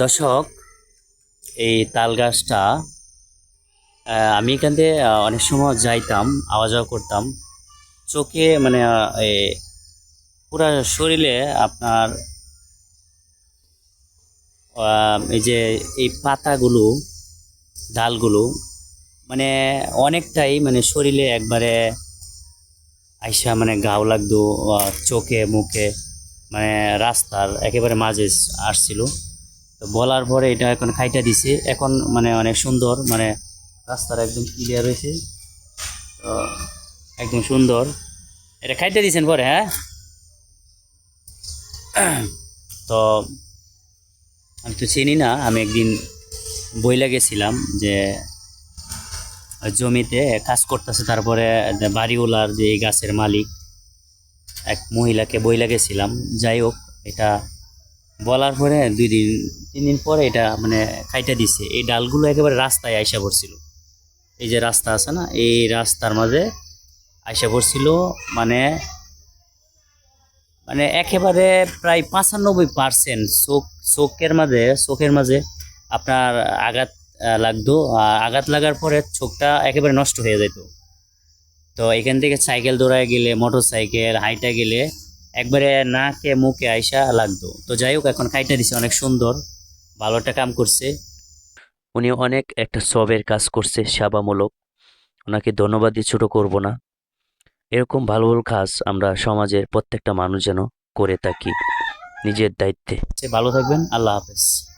দর্শক, এই তাল গাছটা আমি এখান থেকে অনেক সময় যাইতাম, আওয়া যাওয়া করতাম। চোখে মানে পুরা শরীরে আপনার এই যে, এই পাতাগুলো, ডালগুলো মানে অনেকটাই মানে শরীরে একবারে আইসা মানে গাও লাগতো চোখে, মুখে মানে রাস্তার একেবারে মাঝে আসছিল। তো বলার পরে এটা এখন খাইটা দিছে। এখন মানে অনেক সুন্দর মানে রাস্তার একদম ক্লিয়ার হয়েছে তো একদম সুন্দর। এটা খাইতে দিয়েছেন পরে হ্যাঁ? তো আমি তো চিনি না, আমি একদিন বইলা গেছিলাম যে জমিতে কাজ করতেছে, তারপরে বাড়িওয়ালার যে গাছের মালিক, এক মহিলাকে বইলা গেছিলাম। যাই হোক, এটা বলার পরে দুই দিন, তিন দিন পরে এটা মানে খাইটা দিছে। এই ডালগুলো একেবারে রাস্তায় আইসা পড়ছিল। এই যে রাস্তা আছে না, এই রাস্তার মাঝে আইসা পড়ছিল মানে মানে একেবারে প্রায় পঁচানব্বই পার্সেন্ট চোখ, চোখের মাঝে চোখের মাঝে আপনার আঘাত লাগতো। আর আঘাত লাগার পরে চোখটা একেবারে নষ্ট হয়ে যেত। তো এখান থেকে সাইকেল দৌড়ায় গেলে মোটর সাইকেল হাইটা গেলে একবারে নাকে মুখে আইসা লাগতো। তো যাই হোক এখন খাইটা দিছে অনেক সুন্দর ভালো একটা কাম করছে। উনি অনেক একটা সবের কাজ করছে সেবামূলক। ওনাকে ধন্যবাদ দিয়ে ছোটো করব না। এরকম ভালো ভালো কাজ আমরা সমাজের প্রত্যেকটা মানুষ যেন করে থাকি নিজের দায়িত্বে। ভালো থাকবেন আল্লাহ হাফেজ।